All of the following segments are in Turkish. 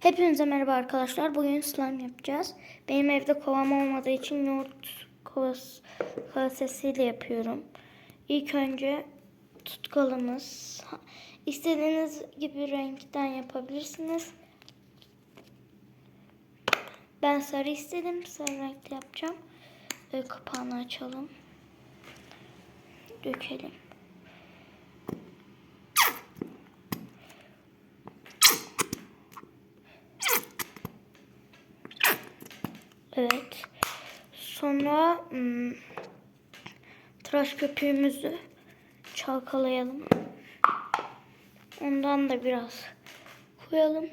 Hepinize merhaba arkadaşlar. Bugün slime yapacağız. Benim evde kovam olmadığı için yoğurt kovası, kasesiyle yapıyorum. İlk önce tutkalımız. İstediğiniz gibi renkten yapabilirsiniz. Ben sarı istedim. Sarı renkte yapacağım. Kapağını açalım. Dökelim. Evet. Sonra hmm, tıraş köpüğümüzü çalkalayalım. Ondan da biraz koyalım.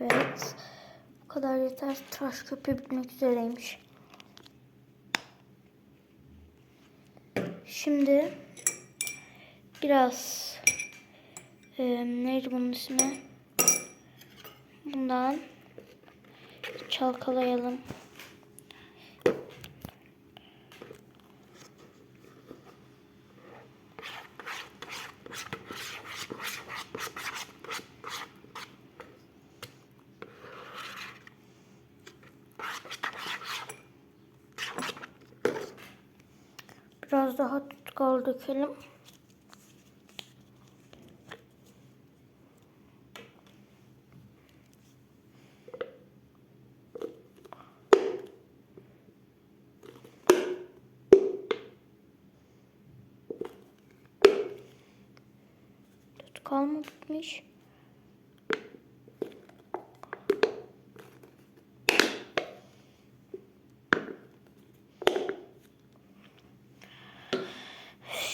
Evet. Bu kadar yeter. Tıraş köpüğü bitmek üzereymiş. Şimdi biraz e, neydi bunun ismi? Bundan çalkalayalım. Biraz daha tutkal dökelim. Tutkal mı bitmiş?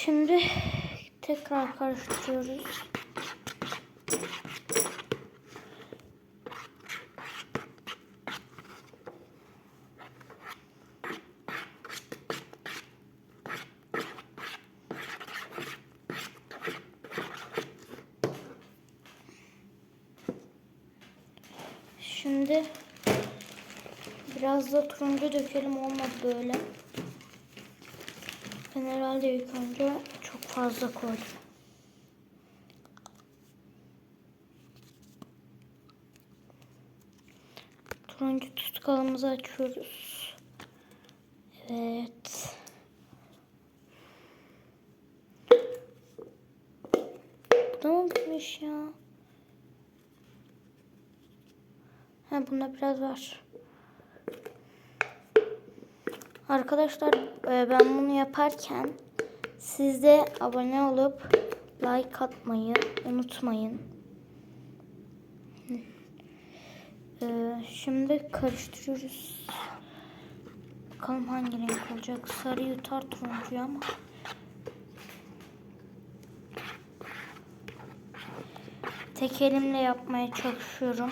Şimdi tekrar karıştırıyoruz. Şimdi biraz da turuncu dökelim olmadı böyle. Ben herhalde ilk önce çok fazla koydum. Turuncu tutkalımızı açıyoruz. Evet. Bitmiş ya? Ha bunda biraz var. Arkadaşlar e, ben bunu yaparken siz de abone olup like atmayı unutmayın. E, Şimdi karıştırıyoruz. Bakalım hangi renk olacak. Sarı yutar turuncuyu ama. Tek elimle yapmaya çalışıyorum.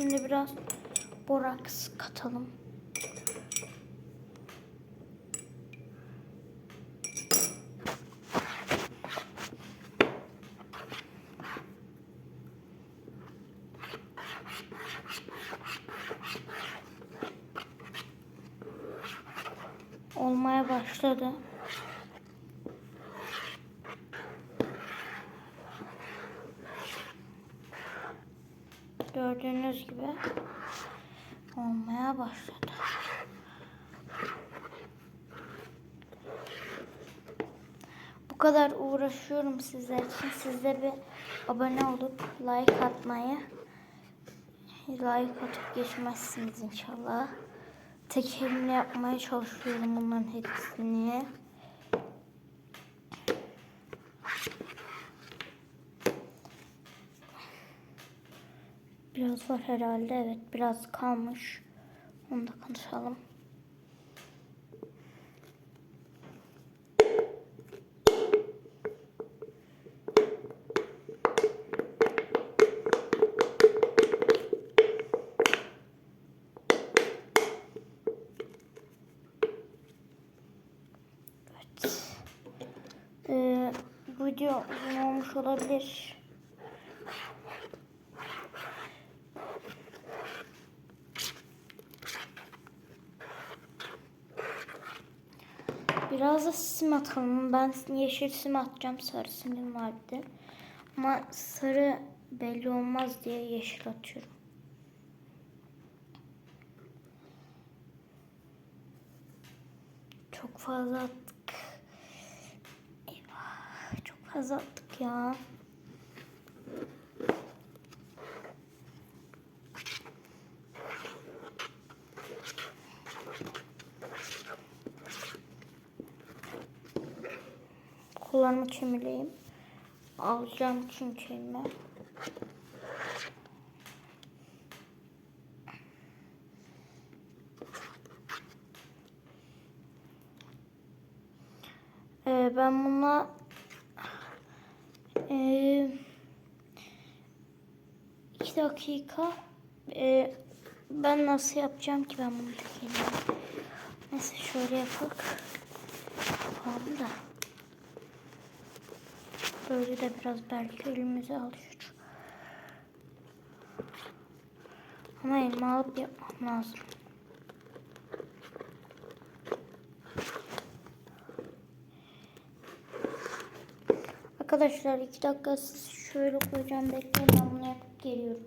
Şimdi biraz boraks katalım. Olmaya başladı. Gördüğünüz gibi olmaya başladı. Bu kadar uğraşıyorum sizler için. Siz de bir abone olup like atmayı like atıp geçmezsiniz inşallah. Tek elimle yapmaya çalışıyorum bunların hepsini. Biraz var herhalde. Evet biraz kalmış. Onu da konuşalım. Evet. Ee, video olmuş olabilir. Biraz da sim atalım. Ben yeşil sim atacağım. Sarı simim vardı. Ama sarı belli olmaz diye yeşil atıyorum. Çok fazla attık. Eyvah. Çok fazla attık ya. Kullanma çimileyim. Alacağım çünkü elime. Ee, ben buna ee, iki dakika ee, ben nasıl yapacağım ki ben bunu tekeyim. Neyse şöyle. Yapalım da. Böyle de biraz belki elimize alışır. Ama elma alıp yapmam lazım. Arkadaşlar iki dakika siz şöyle koyacağım bekleyin ben bunu yapıp geliyorum.